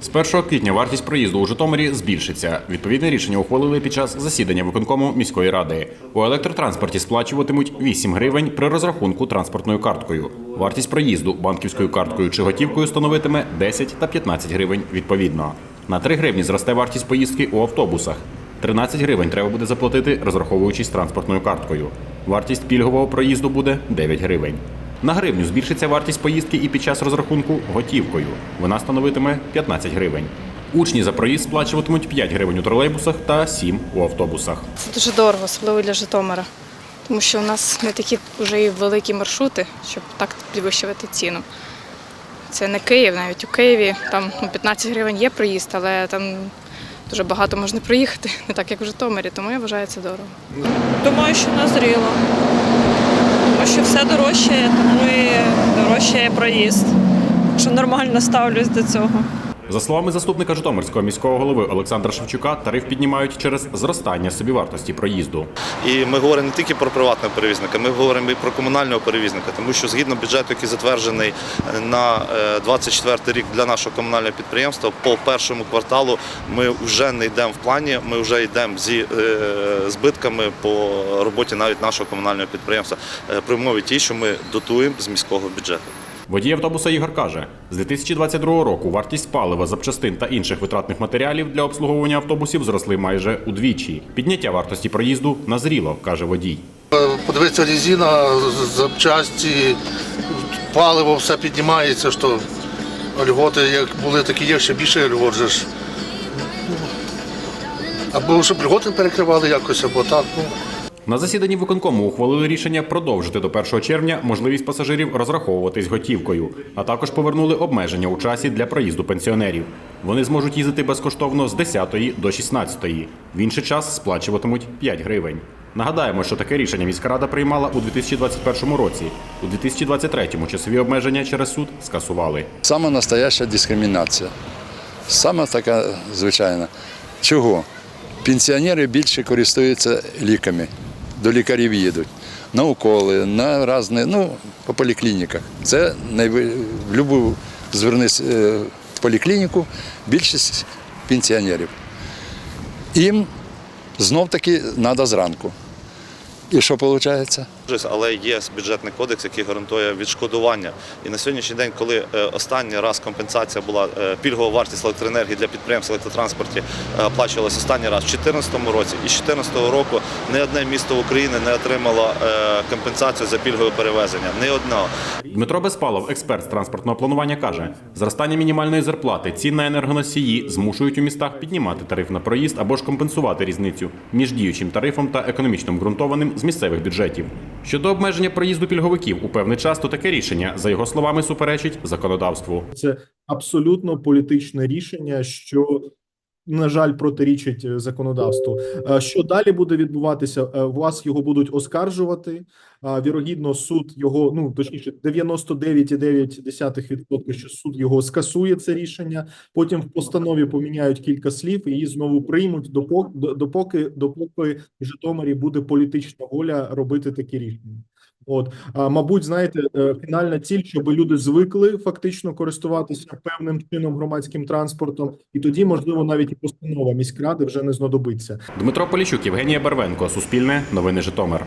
З 1 квітня вартість проїзду у Житомирі збільшиться. Відповідне рішення ухвалили під час засідання виконкому міської ради. У електротранспорті сплачуватимуть 8 гривень при розрахунку транспортною карткою. Вартість проїзду банківською карткою чи готівкою становитиме 10 та 15 гривень відповідно. На 3 гривні зросте вартість поїздки у автобусах. 13 гривень треба буде заплатити, розраховуючись транспортною карткою. Вартість пільгового проїзду буде 9 гривень. На гривню збільшиться вартість поїздки і під час розрахунку готівкою. Вона становитиме 15 гривень. Учні за проїзд сплачуватимуть 5 гривень у тролейбусах та 7 у автобусах. Це дуже дорого, особливо для Житомира. Тому що у нас не такі вже і великі маршрути, щоб так підвищувати ціну. Це не Київ, навіть у Києві там ну, 15 гривень є проїзд, але там дуже багато можна проїхати, не так як в Житомирі, тому я вважаю це дорого. Думаю, що назріло. Тому що все дорожчає, тому і дорожчає проїзд. Що нормально ставлюсь до цього. За словами заступника Житомирського міського голови Олександра Шевчука, тариф піднімають через зростання собівартості проїзду. І ми говоримо не тільки про приватного перевізника, ми говоримо і про комунального перевізника, тому що згідно бюджету, який затверджений на 24 рік для нашого комунального підприємства, по першому кварталу ми вже не йдемо в плані, ми вже йдемо зі е, збитками по роботі навіть нашого комунального підприємства е, при умові тій, що ми дотуємо з міського бюджету. Водій автобуса Ігор каже, з 2022 року вартість палива, запчастин та інших витратних матеріалів для обслуговування автобусів зросли майже удвічі. Підняття вартості проїзду назріло, каже водій. Подивитися резина, запчасті, паливо, все піднімається, що льготи як були, так і є, ще більше льгот ж. Або щоб льготи перекривали якось, або так. Ну. На засіданні виконкому ухвалили рішення продовжити до 1 червня можливість пасажирів розраховуватись готівкою, а також повернули обмеження у часі для проїзду пенсіонерів. Вони зможуть їздити безкоштовно з 10 до 16. В інший час сплачуватимуть 5 гривень. Нагадаємо, що таке рішення міська рада приймала у 2021 році. У 2023-му часові обмеження через суд скасували. Саме настояща дискримінація. Саме така звичайна. Чого? Пенсіонери більше користуються ліками, до лікарів їдуть. На уколи, на різні, ну, по поліклініках. Це найви... в будь-яку звернись е, в поліклініку більшість пенсіонерів. Їм знов таки треба зранку. І що виходить? Але є бюджетний кодекс, який гарантує відшкодування. І на сьогоднішній день, коли е, останній раз компенсація була е, пільгова вартість електроенергії для підприємств електротранспорті е, оплачувалась останній раз у 2014 році. І з 2014 року не одне місто України не отримало компенсацію за пільгове перевезення. Не одне. Дмитро Безпалов, експерт з транспортного планування, каже: зростання мінімальної зарплати, цін на енергоносії змушують у містах піднімати тариф на проїзд або ж компенсувати різницю між діючим тарифом та економічно обґрунтованим з місцевих бюджетів. Щодо обмеження проїзду пільговиків у певний час, то таке рішення, за його словами, суперечить законодавству. Це абсолютно політичне рішення, що на жаль протирічить е, законодавству. Е, Що далі буде відбуватися? Е, Вас його будуть оскаржувати. Вірогідно, суд його ну точніше 99,9%, що суд його скасує це рішення. Потім в постанові поміняють кілька слів і її знову приймуть допоки допоки допоки в Житомирі буде політична воля робити такі рішення. От, а, мабуть, знаєте, е, фінальна ціль, щоб люди звикли фактично користуватися певним чином громадським транспортом, і тоді, можливо, навіть і постанова міськради вже не знадобиться. Дмитро Поліщук, Євгенія Барвенко, Суспільне, Новини Житомир.